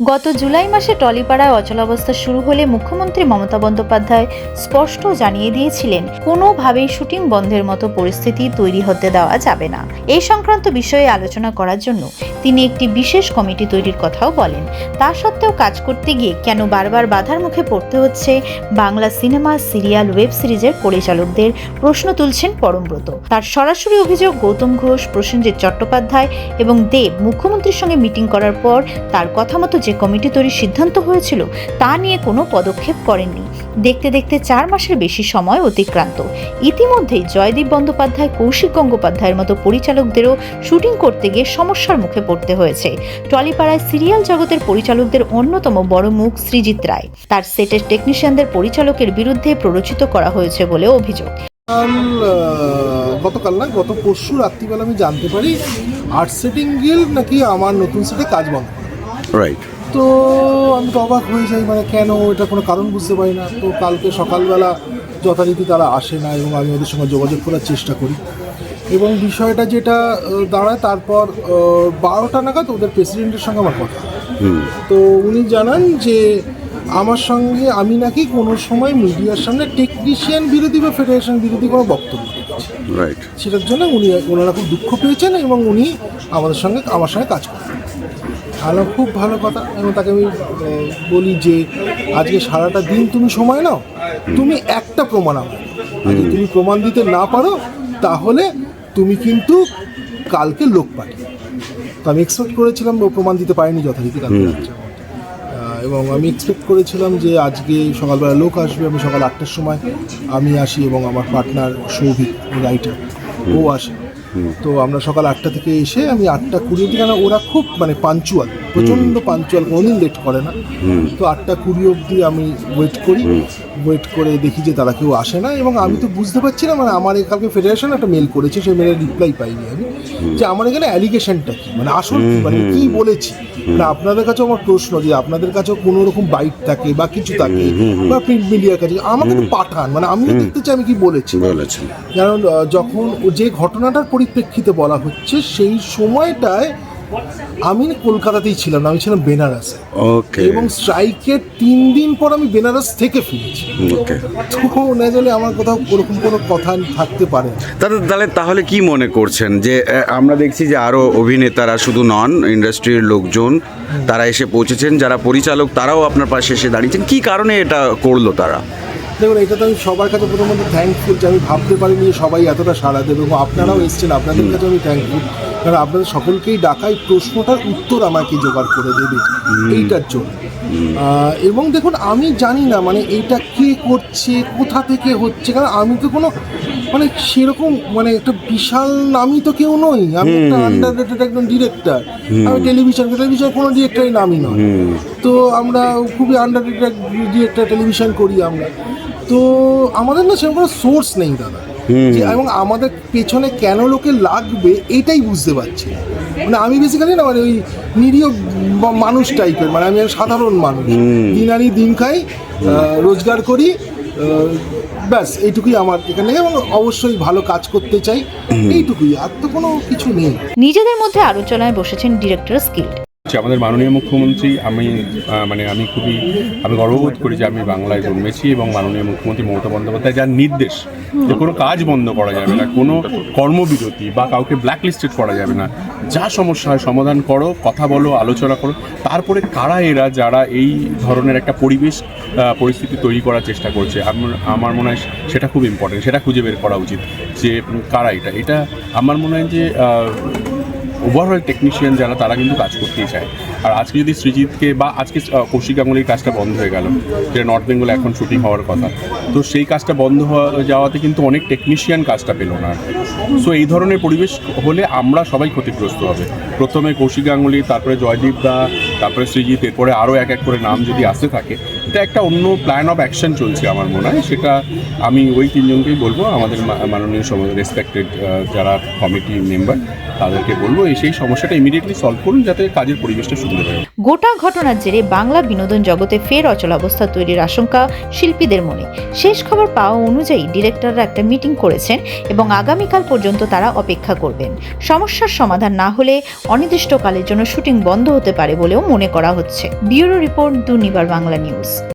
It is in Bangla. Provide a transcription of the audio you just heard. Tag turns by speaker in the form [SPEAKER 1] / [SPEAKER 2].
[SPEAKER 1] গত জুলাই মাসে টলিপাড়ায় অচলাবস্থা শুরু হলে মুখ্যমন্ত্রী মমতা বন্দ্যোপাধ্যায় স্পষ্ট জানিয়ে দিয়েছিলেন, কোনোভাবেই শুটিং বন্ধের মতো পরিস্থিতি তৈরি হতে দেওয়া যাবে না। এই সংক্রান্ত বিষয়ে আলোচনা করার জন্য তিনি একটি বিশেষ কমিটি তৈরির কথাও বলেন। তা সত্ত্বেও কাজ করতে গিয়ে কেন বারবার বাধার মুখে পড়তে হচ্ছে? বাংলা সিনেমা, সিরিয়াল, ওয়েব সিরিজের পরিচালকদের প্রশ্ন তুলছেন পরমব্রত তার সরাসরি অভিযোগ গৌতম ঘোষ, প্রসেনজিৎ চট্টোপাধ্যায় এবং দেব মুখ্যমন্ত্রীর সঙ্গে মিটিং করার পর তার কথা মতো যে কমিটি তৈরির সিদ্ধান্ত হয়েছিল তা নিয়ে কোনো পদক্ষেপ করেননি। দেখতে দেখতে চার মাসের বেশি সময় অতিক্রান্ত। ইতিমধ্যেই জয়দীপ বন্দ্যোপাধ্যায় কৌশিক গঙ্গোপাধ্যায়ের মতো পরিচালকদেরও শুটিং করতে গিয়ে সমস্যার মুখে পড়তে হয়েছে। টলিপাড়ায় সিরিয়াল জগতের পরিচালকদের অন্যতম বড় মুখ সৃজিত রায়। তার সেটের টেকনিশিয়ানদের পরিচালকের বিরুদ্ধে প্ররোচিত করা হয়েছে বলে অভিযোগ।
[SPEAKER 2] গতকাল না গত পরশু রাত্রিবেলা আমি জানতে পারি আর্ট সেটিং গিল নাকি আমার নতুন সেটে কাজ বন্ধ
[SPEAKER 3] রাইট
[SPEAKER 2] তো আমি তো অবাক হয়ে যাই মানে কেন? এটা কোনো কারণ বুঝতে পারি না। তো কালকে সকালবেলা যথারীতি তারা আসে না এবং আমি ওদের সঙ্গে যোগাযোগ করার চেষ্টা করি। এবং বিষয়টা যেটা দাঁড়ায় তারপর বারোটা নাগাদ ওদের প্রেসিডেন্টের সঙ্গে আমার কথা। তো উনি জানান যে আমার সঙ্গে আমি নাকি কোনো সময় মিডিয়ার সামনে টেকনিশিয়ান বিরোধী বা ফেডারেশন বিরোধী কোনো বক্তব্য
[SPEAKER 3] রাইট।
[SPEAKER 2] সেটার জন্য উনি ওনারা খুব দুঃখ পেয়েছেন এবং উনি আমাদের সঙ্গে আমার সঙ্গে কাজ করেন ভালো খুব ভালো কথা। এবং তাকে আমি বলি যে আজকে সারাটা দিন তুমি সময় নাও তুমি একটা প্রমাণ আমার যদি তুমি প্রমাণ দিতে না পারো তাহলে তুমি কিন্তু কালকে লোক পাঠিয়ে তো আমি এক্সপেক্ট করেছিলাম ও প্রমাণ দিতে পারেনি যথারীতি কালকে এবং আমি এক্সপেক্ট করেছিলাম যে আজকে সকালবেলা লোক আসবে আমি সকাল আটটার সময় আমি আসি এবং আমার পার্টনার সৌভিক রাইটার ও আসে। তো আমরা সকাল আটটা থেকে এসে আমি আটটা কুড়ি অব্দি কেন ওরা খুব মানে পাঞ্চুয়াল প্রচণ্ড পাঞ্চুয়াল কোনোদিন লেট করে না। তো আটটা কুড়ি অব্দি আমি ওয়েট করি। ওয়েট করে দেখি যে তারা কেউ আসে না এবং আমি তো বুঝতে পারছি না মানে আমার কালকে ফেডারেশন একটা মেল করেছে সেই মেলের রিপ্লাই পাইনি আমি যে আমার এখানে অ্যালিগেশনটা কি মানে আসল মানে কি বলেছি? মানে আপনাদের কাছেও আমার প্রশ্ন যে আপনাদের কাছেও কোনো রকম বাইট থাকে বা কিছু থাকে বা প্রিন্ট মিডিয়ার কাছে আমাকে তো পাঠান মানে আমিও দেখতে চাই আমি কি বলেছি। কারণ যখন যে ঘটনাটার পরিপ্রেক্ষিতে বলা হচ্ছে সেই সময়টায় আমি কলকাতাতেই ছিলাম আমি ছিলাম বেনারসে। এবং স্ট্রাইকের তিন দিন পর আমি বেনারস থেকে ফিরেছি।
[SPEAKER 3] ওকে
[SPEAKER 2] তো না জানলে আমার কোথাও ওরকম কোনো কথা থাকতে পারে।
[SPEAKER 3] তাহলে তাহলে কি মনে করছেন? যে আমরা দেখছি যে আরও অভিনেতারা শুধু নন ইন্ডাস্ট্রির লোকজন তারা এসে পৌঁছেছেন যারা পরিচালক তারাও আপনার পাশে এসে দাঁড়িয়েছেন। কি কারণে এটা করল তারা?
[SPEAKER 2] দেখুন এটা তো আমি সবার কাছে প্রথমত থ্যাঙ্কফুল যে আমি ভাবতে পারিনি সবাই এতটা সাড়া দেবে। এবং আপনারাও এসেছেন আপনাদের কাছে আমি থ্যাঙ্কফুল কারণ আপনাদের সকলকেই ডাকাই প্রশ্নটার উত্তর আমাকে জোগাড় করে দেবে এইটার জন্য। এবং দেখুন আমি জানি না মানে এইটা কে করছে কোথা থেকে হচ্ছে কারণ আমি তো কোনো মানে সেরকম মানে একটা বিশাল নামই তো কেউ নই আমি একটা আন্ডার রেটেড একজন ডিরেক্টর আমি টেলিভিশন টেলিভিশন কোনো ডিরেক্টরই নামই নয়। তো আমরা খুবই আন্ডার রেটেড ডিরেক্টর টেলিভিশন করি আমরা। তো আমাদের না সেরকম কোনো সোর্স নেই দাদা। যে এবং আমাদের পেছনে কেন লোকে লাগবে এটাই বুঝতে পারছি মানে আমি বেসিক্যালি না মানে ওই নিরীহ মানুষ টাইপের মানে আমি সাধারণ মানুষ। দিন আনি দিন খাই রোজগার করি ব্যাস এইটুকুই আমার এখানে এবং অবশ্যই ভালো কাজ করতে চাই। এইটুকুই আর তো কোনো কিছু নেই।
[SPEAKER 1] নিজেদের মধ্যে আলোচনায় বসেছেন ডিরেক্টর স্কিল্ড।
[SPEAKER 4] হচ্ছে আমাদের মাননীয় মুখ্যমন্ত্রী, আমি মানে আমি খুবই, আমি গর্ববোধ করি যে আমি বাংলায় জন্মেছি এবং মাননীয় মুখ্যমন্ত্রী মমতা বন্দ্যোপাধ্যায় যার নির্দেশ যে কোনো কাজ বন্ধ করা যাবে না, কোনো কর্মবিরতি বা কাউকে ব্ল্যাকলিস্টেড করা যাবে না। যা সমস্যা হয় সমাধান করো, কথা বলো, আলোচনা করো। তারপরে কারা এরা যারা এই ধরনের একটা পরিবেশ পরিস্থিতি তৈরি করার চেষ্টা করছে? আমার মনে হয় সেটা খুব ইম্পর্টেন্ট সেটা খুঁজে বের করা উচিত যে কারা এটা? এটা আমার মনে হয় যে ওভারঅল টেকনিশিয়ান যারা তারা কিন্তু কাজ করতেই চায়। আর আজকে যদি সৃজিতকে বা আজকে কৌশিক গাঙ্গুলির কাজটা বন্ধ হয়ে গেল, যেটা নর্থ বেঙ্গলে এখন শুটিং হওয়ার কথা, তো সেই কাজটা বন্ধ হওয়া, যাওয়াতে কিন্তু অনেক টেকনিশিয়ান কাজটা পেল না। সো এই ধরনের পরিবেশ হলে আমরা সবাই ক্ষতিগ্রস্ত হবে। প্রথমে কৌশিক গাঙ্গুলি, তারপরে জয়দীপ দা, তারপরে সৃজিত, এরপরে আরও এক এক করে নাম যদি আসতে থাকে, এটা একটা অন্য প্ল্যান অফ অ্যাকশন চলছে আমার মনে হয়। সেটা আমি ওই তিনজনকেই বলব, আমাদের মাননীয় রেসপেক্টেড যারা কমিটি মেম্বার তাদেরকে বলব, এই সেই সমস্যাটা ইমিডিয়েটলি সলভ করুন, যাতে কাজের পরিবেশটা হয়
[SPEAKER 1] গোটা ঘটনার জেরে বাংলা বিনোদন জগতে ফের অচলাবস্থা তৈরির আশঙ্কা শিল্পীদের মনে। শেষ খবর পাওয়া অনুযায়ী ডিরেক্টররা একটা মিটিং করেছেন এবং আগামীকাল পর্যন্ত তারা অপেক্ষা করবেন। সমস্যার সমাধান না হলে অনির্দিষ্টকালের জন্য শুটিং বন্ধ হতে পারে বলেও মনে করা হচ্ছে। Bureau report Durnibar Bangla news.